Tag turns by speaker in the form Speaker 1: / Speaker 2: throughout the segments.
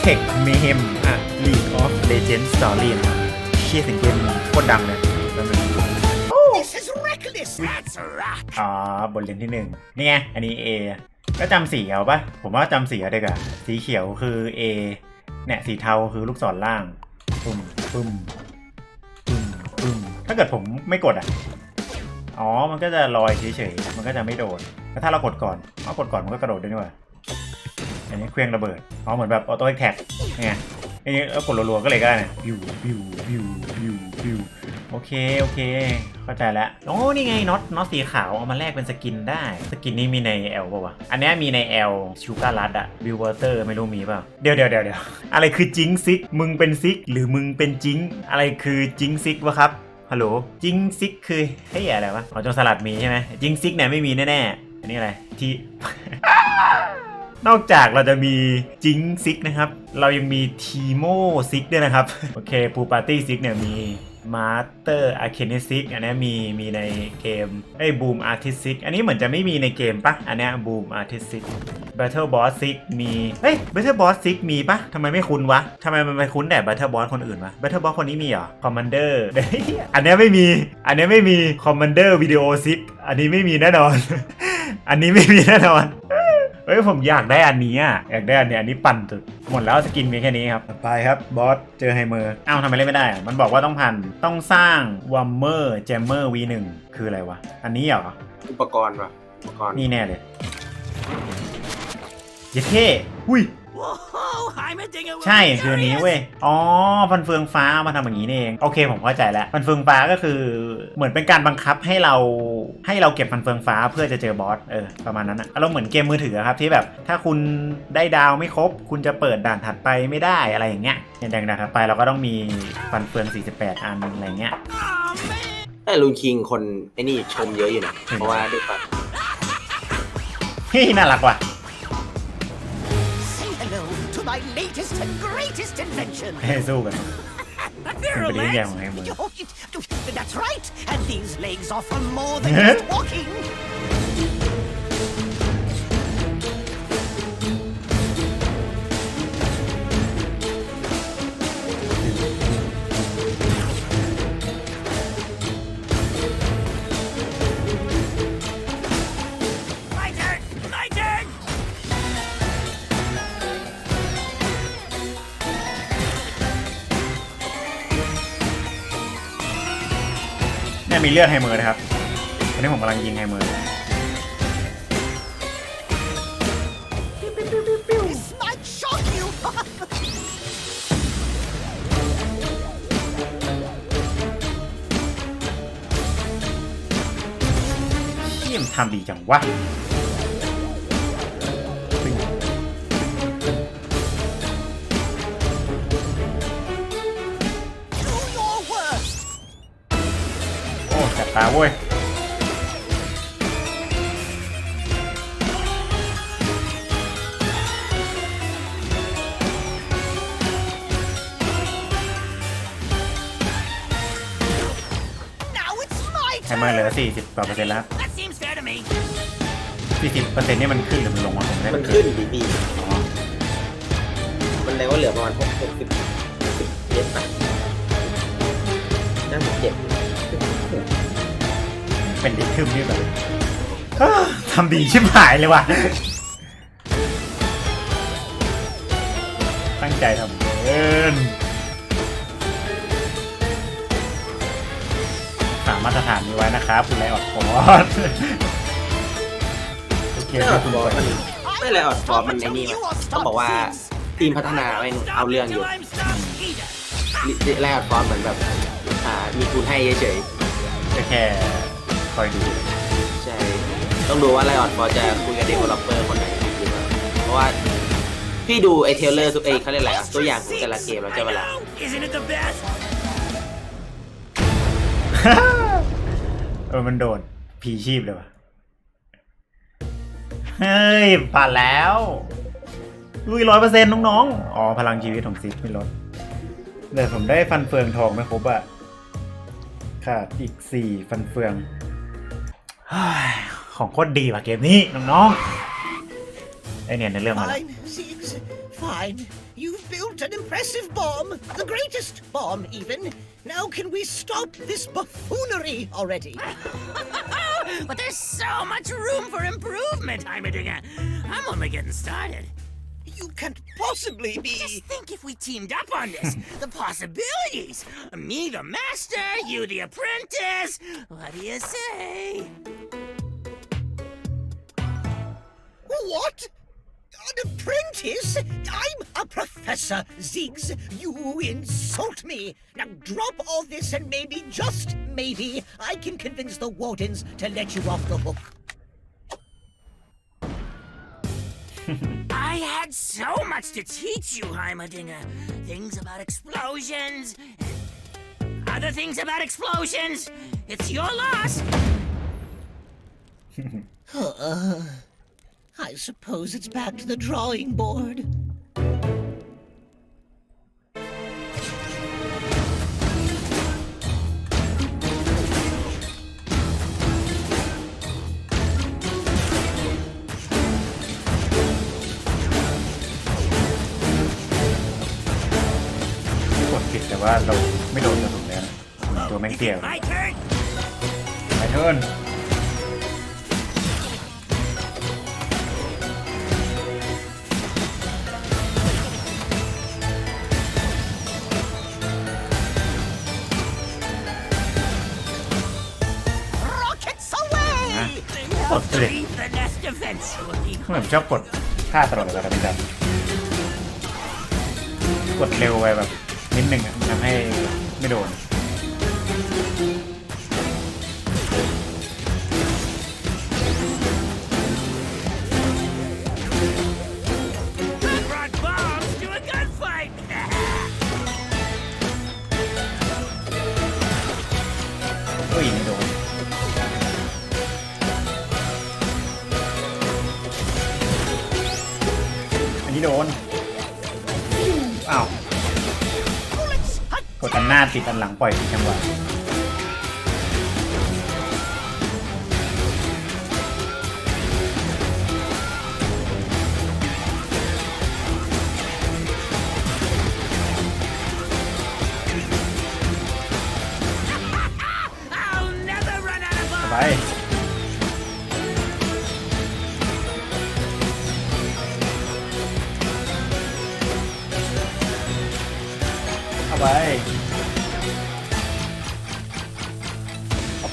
Speaker 1: เทคเมเฮมอะ League of Legends Story นะครับเชี่ยเสียงเกมโคตรดังเลยแล้วมัน
Speaker 2: This is reckless. That's right.
Speaker 1: อ๋อบทเรียนที่หนึ่งนี่ไง อันนี้ A ก็จำสีเอาปะผมว่าจำสีเอาดีกว่าสีเขียวคือ A เนี่ยสีเทาคือลูกศรล่างปึ้มปึ้มปึ้มปึ้มถ้าเกิดผมไม่กดอะ อ๋อ มันก็จะลอยเฉยๆ มันก็จะไม่โดด แล้วถ้าเรากดก่อนเอากดก่อนมันก็กระโดดด้วยนี่หว่า อันนี้เครื่องระเบิดอ๋อเหมือนแบบออโต้แท็กไงอันนี้แล้วกดรัวๆก็เลยก็ได้เนี่ยบิวบิวบิวบิวบิวโอเคโอเค เข้าใจแล้วโอ้นี่ไงน็อตน็อตสีขาวเอามาแลกเป็นสกินได้ สกินนี้มีใน L ป่าวะอันนี้มีใน L ชูการ์ลัดอะบิวเวอร์เตอร์ไม่รู้มีเปล่าเดี๋ยวเดี๋ยวเดี๋ยวเดี๋ยวอะไรคือจิงซิกมึงเป็นซิก หรือมึงเป็นจิง อะไรคือจิงซิกวะครับฮัลโหลจิงซิกคือเฮ้ยอะไรวะอ๋อจรสลัดมีใช่ไหมจิงซิกเนี่ยไม่มีแน่ๆอันนี้อะไรที่ นอกจากเราจะมีจิงซิกนะครับ เรายังมีทีโมซิกด้วยนะครับ โอเคปูปาร์ตี้ซิกเนี่ยมีมาสเตอร์อาร์เคเนซิกอันนี้มีมีในเกมไอ้บูมอาร์ติซิกอันนี้เหมือนจะไม่มีในเกมปะอันนี้บูมอาร์ติซิก Battle Boss 6มีเฮ้ย Battle Boss 6มีปะทำไมไม่คุ้นวะทำไมมันไปคุ้นแต่ Battle Boss คนอื่นวะ Battle Boss คนนี้มีเหรอ Commander เฮ้ยอันนี้ไม่มี อันนี้ไม่มี Commander Video 6อันนี้ไม่มีแน่นอน อันนี้ไม่มีแน่นอน เฮ้ยผมอยากได้อันนี้อะอยากได้อันเนี้ยอันนี้ปั่นสุดหมดแล้วสกินมีแค่นี้ครับไปครับบอสเจอไฮเมอร์อ้าวทำไมเล่นไม่ได้อะมันบอกว่าต้องพันต้องสร้างวัมเมอร์เจมเมอร์ V1 คืออะไรวะ อันนี้เหรอ
Speaker 3: อุปกรณ์ป่ะอุปกรณ์
Speaker 1: นี่แน่เลยเยดเท่อุ้ย
Speaker 2: Whoa, I'm a dinger.
Speaker 1: ใช่คืออันนี้เว้ย อ๋อฟันเฟืองฟ้ามาทำอย่างนี้นี่เอง โอเคผมเข้าใจแล้วฟันเฟืองฟ้าก็คือเหมือนเป็นการบังคับให้เราให้เราเก็บฟันเฟืองฟ้าเพื่อจะเจอบอสเออประมาณนั้นอะเราเหมือนเกมมือถืออะครับที่แบบถ้าคุณได้ดาวไม่ครบ คุณจะเปิดด่านถัดไปไม่ได้อะไรอย่างเงี้ยอย่างด่านถัดไปเราก็ต้องมีฟันเฟือง 48 อันอะไรเงี้ย
Speaker 2: Oh, man.
Speaker 3: แต่ลุงคิงคนไอ้นี่ชมเยอะอยู่นะ
Speaker 1: อืม
Speaker 3: เพราะว่าด้วยความ
Speaker 1: เฮ้ยน่ารักว่ะ
Speaker 2: Say hello to my latest and greatest invention.
Speaker 1: เฮ้ยสู้กัน
Speaker 2: There,
Speaker 1: Somebody
Speaker 2: lads.
Speaker 1: down here, man.
Speaker 2: Oh, it- That's right. And these legs are for more than just walking.
Speaker 1: มีเลือดไฮเมอร์นะครับตอนนี้ผมกำลังยิงไฮเมอร์
Speaker 2: This might shock you.
Speaker 1: ที่มันทำดีจังวะ ตาเว้ย
Speaker 2: Now it's my
Speaker 1: ไฮเมอร์เหลื
Speaker 2: turn.
Speaker 1: อ40กว่าเปอร์เซ็นต์แล้วครับ
Speaker 2: That seems fair to me.
Speaker 1: 40เปอร์เซ็นต์นี่มันขึ้นหรือมันลงวะผมไม่ได้
Speaker 3: มันขึ้นดีดี
Speaker 1: อ๋อ
Speaker 3: มันเลยว่าเหลือประมาณหกหกสิบสิบเจ็ดไปน่าสิบเจ็ด
Speaker 1: เป็นดิทึมนี่แบบอ้าวทำดีชิบหายเลยว่ะ ตั้งใจทำเกินสามมาตรฐานนี้ไว้นะครับ คุณไรออดคอร์สโอเค
Speaker 3: ไม่
Speaker 1: ค
Speaker 3: อ
Speaker 1: รั
Speaker 3: อบด
Speaker 1: คุณ
Speaker 3: ฟอ
Speaker 1: บอ
Speaker 3: ร์
Speaker 1: ย
Speaker 3: มันไม่เลยออดฟอร์มันในนี่วะต้องบอกว่าทีมพัฒนาแม่งเอาเรื่องอยู่
Speaker 2: I'm stuck either.
Speaker 3: แรกออดฟอร์มันแบบ อ่า มีทุนให้เฉย
Speaker 1: ก็แค่ คอยดู
Speaker 3: ๆใช่ ต้องดูว่าไลออดฟอร์จะคุยกับเดเวลลอปเปอร์คนไหนหรือเปล่าเพราะว่าพี่ดูไอเทเลอร์ทุกไอเขาเรียกอะไรอะตัวอย่างของแต่ละเกมแล้วใช่เวลา
Speaker 2: Isn't it the best?
Speaker 1: เออมันโดดผีชีพเลยว่ะ เฮ้ยผ่านแล้วอุ้ยร้อยเปอร์เซ็นต์น้องๆ อ๋อ พลังชีวิตของซิกไม่ลดแต่ผมได้ฟันเฟืองทองไม่ครบอะขาดอีกสี่ฟันเฟืองเฮ้ย ของโคตรดีว่ะเกมนี้ น้องๆ ไอเนี่ยในเรื่องมาแล้ว
Speaker 2: Five, six, Fine. You've built an impressive bomb, the greatest bomb, even. Now, can we stop this buffoonery already?
Speaker 4: but there's so much room for improvement, Heimerdinger. I'm only getting started.
Speaker 2: You can't possibly be.
Speaker 4: Just think if we teamed up on this. the possibilities. Me, the master, you, the apprentice. What do you say?
Speaker 2: What? An apprentice? I'm a professor, Ziggs. You insult me. Now drop all this and maybe, just maybe, I can convince the wardens to let you off the hook.
Speaker 4: I had so much to teach you, Heimerdinger. Things about explosions, other things about explosions. It's your loss.
Speaker 2: Uh, I suppose it's back to the drawing board.
Speaker 1: ว่าเราไม่โดนกระสุนเลยนะตัวแม่งเตี้ย
Speaker 4: My turn.
Speaker 1: ไปเทิร์น
Speaker 2: Rockets away!
Speaker 1: กดเลย
Speaker 4: Leave the nest eventually.
Speaker 1: ทำไมผมชอบกดท่าตลอดเวลาเป็นแบบกดเร็วไปแบบ นิดหนึ่งอะทำให้ไม่โดน ดอันหน้าติดอันหลังปล่อยผิดจังหวะ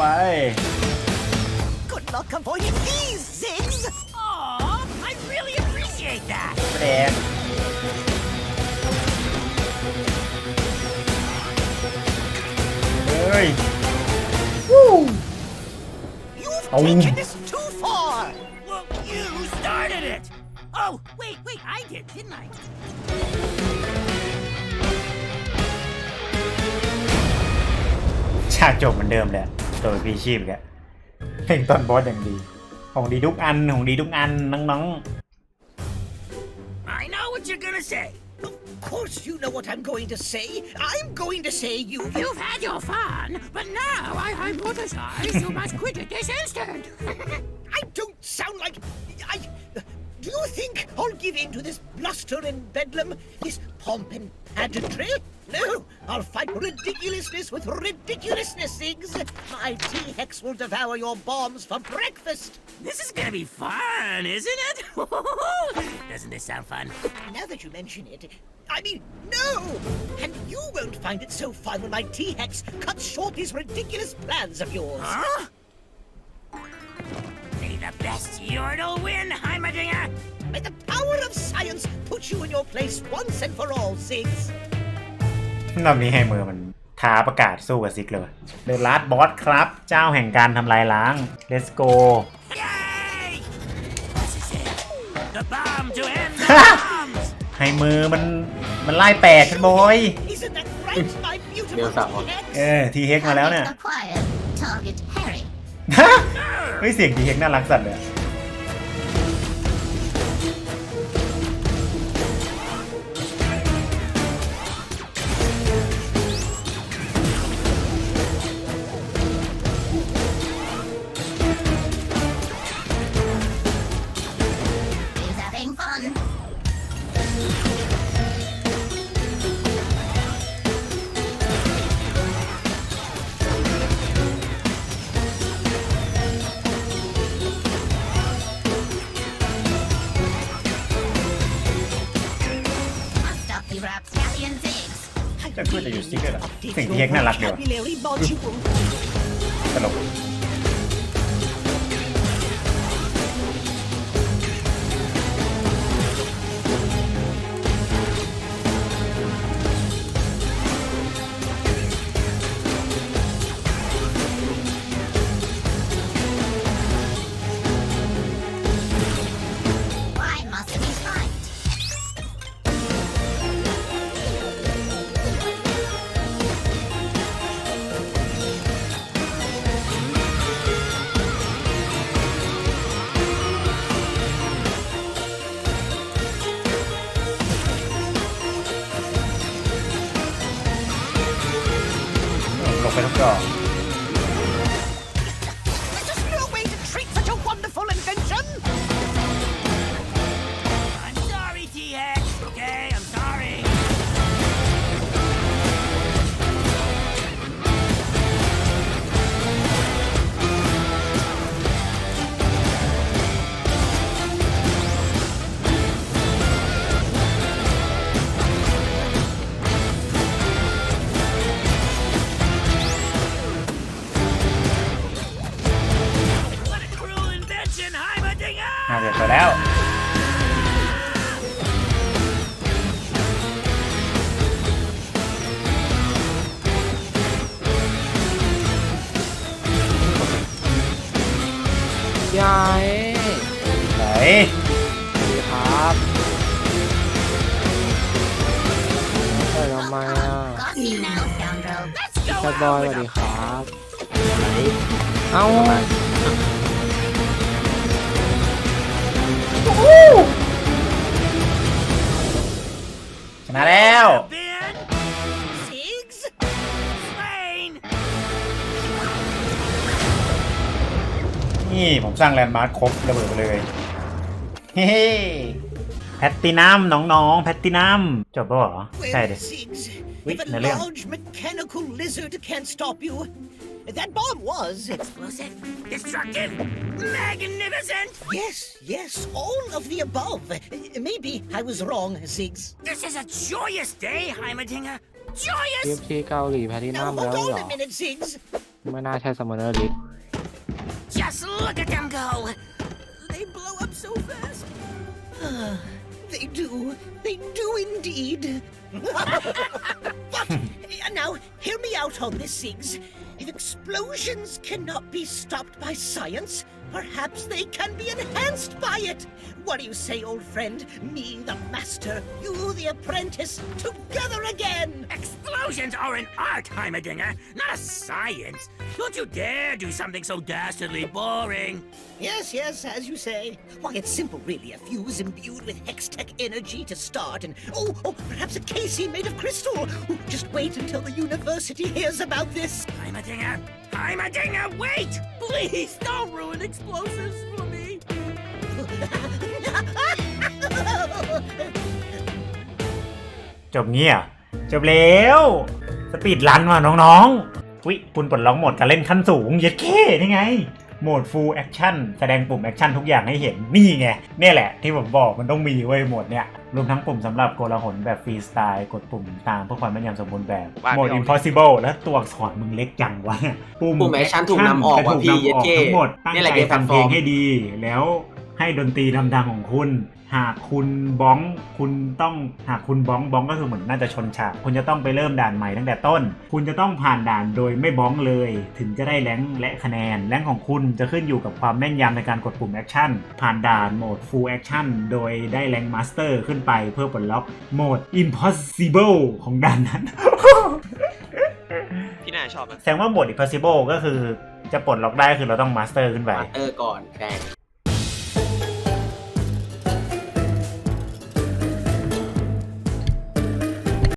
Speaker 1: ไป
Speaker 2: Good luck avoiding these, Ziggs!
Speaker 4: Aw, I really appreciate that.
Speaker 1: แดงเฮ้ย
Speaker 2: You've
Speaker 1: Oh.
Speaker 2: taken this too far!
Speaker 4: Well, you started it. Oh, wait, wait, I did, didn't I?
Speaker 1: ฉากจบเหมือนเดิมเลยอะ ตัวพีชีพแกเพลงตอนบอสอย่างดี ของดีทุกอัน ของดีทุกอันน้อง
Speaker 4: I know what you're gonna say.
Speaker 2: Of course you know what I'm going to say. I'm going to say you...
Speaker 4: You've had your fun, but now I hypothesize you must quit it this instant.
Speaker 2: I don't sound like... I... Do you think I'll give in to this bluster and bedlam? This pomp and pageantry? No, I'll fight ridiculousness with ridiculousness, Ziggs. My T-Hex will devour your bombs for breakfast.
Speaker 4: this is gonna be fun, isn't it? Doesn't this sound fun?
Speaker 2: Now that you mention it, I mean, no! And you won't find it so fun when my T-Hex cuts short these ridiculous plans of yours.
Speaker 4: Huh? May the best Yordle win, Heimerdinger!
Speaker 2: May the power of science put you in your place once and for all, Ziggs.
Speaker 1: ๆรอบนี้ให้มือมันท้าประกาศสู้กับซิกเลยเดอะลัดบอสครับ เจ้าแห่งการทำลายล้าง let's go
Speaker 4: Yay! This is it. The bomb to end the bombs!
Speaker 1: ให้มือมันมันไล่แปดกันบอย
Speaker 2: Isn't that right, my beautiful
Speaker 3: Yes, that one.
Speaker 2: T-Hex?
Speaker 1: เออทีเฮกมาแล้วเนี่ย
Speaker 5: Acquired. Target Harry.
Speaker 1: เฮ้ยเสียงดีเฮกน่ารักสัตว์เลยอะ จะพูดจะอยู่สติ๊กเกอร์เหรอ
Speaker 2: Update
Speaker 1: สิ่ง
Speaker 2: your
Speaker 1: ที่เฮกน่ารักเดียว
Speaker 2: vocabulary module.
Speaker 1: ตลก ลงไป แล้ว
Speaker 6: ยาย
Speaker 1: ไหน
Speaker 6: ดีครับเปิดทำไมอะ
Speaker 5: Got you now, scoundrel.
Speaker 4: Let's go
Speaker 6: แคท
Speaker 4: out
Speaker 6: บอยส
Speaker 4: with
Speaker 6: วัส
Speaker 4: a
Speaker 6: ดีครับ
Speaker 3: ไหน
Speaker 6: เอ้า
Speaker 1: ชนะแล้ว
Speaker 4: been
Speaker 2: Ziggs?
Speaker 4: slain.
Speaker 1: นี่ผมสร้างแลนด์มาร์คครบระเบิดไปเลย เฮ้แพตตินัมน้องๆ แพตตินัมจบแล้วเหรอ ใช่
Speaker 2: Well,
Speaker 1: ดิ
Speaker 2: Ziggs,
Speaker 1: Wait,
Speaker 2: if a
Speaker 1: Nelliam.
Speaker 2: large mechanical lizard can't stop you, that bomb was.
Speaker 4: Explosive, destructive, magnificent.
Speaker 2: Yes, yes, all of the above. Maybe I was wrong, Ziggs.
Speaker 4: This is a joyous day, Heimerdinger.
Speaker 6: คลิป
Speaker 4: Joyous.
Speaker 6: ที่เกาหลีแพทที่หน้า
Speaker 2: Now
Speaker 6: มาแล้ว
Speaker 2: hold
Speaker 6: เหร
Speaker 2: on
Speaker 6: อ
Speaker 2: a minute, Ziggs.
Speaker 6: ไม่น่าใช่สมอนเนอร์ลิส
Speaker 4: Just look at them go. They blow up so fast.
Speaker 2: They do. They do indeed. but now, hear me out on this, Ziggs. If explosions cannot be stopped by science, perhaps they can be enhanced by it. What do you say, old friend? Me, the master, you, the apprentice, together again.
Speaker 4: Explosions are an art, Heimerdinger, not a science. Don't you dare do something so dastardly boring.
Speaker 2: Yes, yes, as you say. Why, it's simple, really. A fuse imbued with Hextech energy to start, and oh, oh, perhaps a casing made of crystal. Just wait until the university hears about this.
Speaker 4: Heimerdinger, Heimerdinger, wait! Please don't ruin explosives for me.
Speaker 1: จบเงี้ยจบแล้ว สปีดรันว่ะน้องๆวิคุณปลดล็อกโหมดการเล่นขั้นสูง เย็ดเค้นี่ไง โหมด full action แสดงปุ่มแอคชั่นทุกอย่างให้เห็น นี่ไงเนี่ยแหละที่ผมบอกมันต้องมีเว้ยโหมดเนี้ย รวมทั้งปุ่มสำหรับโกลาหลแบบฟรีสไตล์กดปุ่มตามเพื่อความแม่นยำสมบูรณ์แบบ
Speaker 3: ว่า
Speaker 1: โหมด
Speaker 3: ไม่ออก
Speaker 1: impossible แล้วตัวอักษรมึงเล็กจังวะ
Speaker 3: ปุ่ม action ถูกนำออก
Speaker 1: จะถู
Speaker 3: ว่ะพี่
Speaker 1: นำออก
Speaker 3: เย็ดเข้
Speaker 1: ทั้งหมดตั้ง
Speaker 3: นี่แหละ
Speaker 1: ใจ
Speaker 3: เกมแพลต
Speaker 1: ทำ
Speaker 3: ฟ
Speaker 1: เพ
Speaker 3: อ
Speaker 1: ล
Speaker 3: ร์
Speaker 1: ง
Speaker 3: ม
Speaker 1: ให้ดี แล้วให้ดนตรีนำทางของคุณ หากคุณบ้องคุณต้องหากคุณบ้องบ้องก็คือเหมือนน่าจะชนฉากคุณจะต้องไปเริ่มด่านใหม่ตั้งแต่ต้น คุณจะต้องผ่านด่านโดยไม่บ้องเลย ถึงจะได้แรงค์และคะแนนแรงค์ของคุณจะขึ้นอยู่กับความแม่นยำในการกดปุ่มแอคชั่นผ่านด่านโหมด full action โดยได้แรงค์มาสเตอร์ขึ้นไปเพื่อปลดล็อกโหมด impossible ของด่านนั้น
Speaker 7: พี่นายชอบไหม
Speaker 1: แสดงว่าโหมด impossible ก็คือจะปลดล็อกได้คือเราต้องมาสเตอร์ขึ้นไป
Speaker 3: มาสเตอร์ก่อนใช่